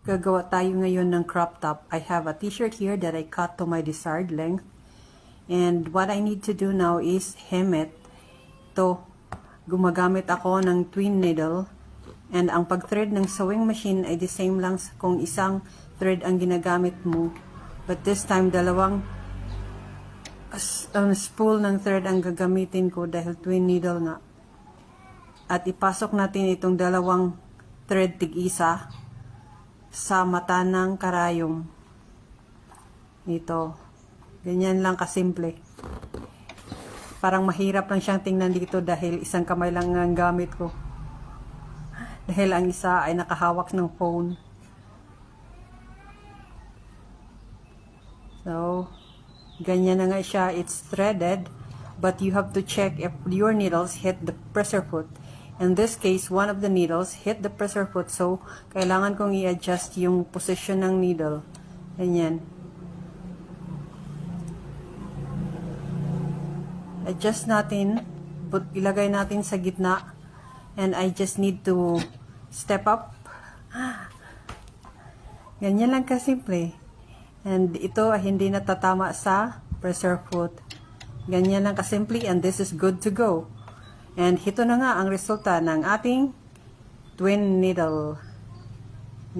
Gagawa tayo ngayon ng crop top. I have a t-shirt here that I cut to my desired length. And what I need to do now is hem it. To gumagamit ako ng twin needle. And ang pag-thread ng sewing machine ay the same lang kung isang thread ang ginagamit mo. But this time, dalawang um, spool ng thread ang gagamitin ko dahil twin needle nga. At ipasok natin itong dalawang thread tig-isa sa mata ng karayom. Ito. Ganyan lang kasimple. Parang mahirap lang siyang tingnan dito dahil isang kamay lang ang gamit ko. Dahil ang isa ay nakahawak ng phone. So, ganyan na nga siya. It's threaded, but you have to check if your needles hit the pressure foot. In this case, one of the needles hit the pressure foot, so kailangan kong i-adjust yung position ng needle. Ganyan. Adjust natin, put, ilagay natin sa gitna, and I just need to step up. Ganyan lang kasimple. And ito ay hindi natatama sa pressure foot. Ganyan lang kasimple and this is good to go. And ito na nga ang resulta ng ating twin needle.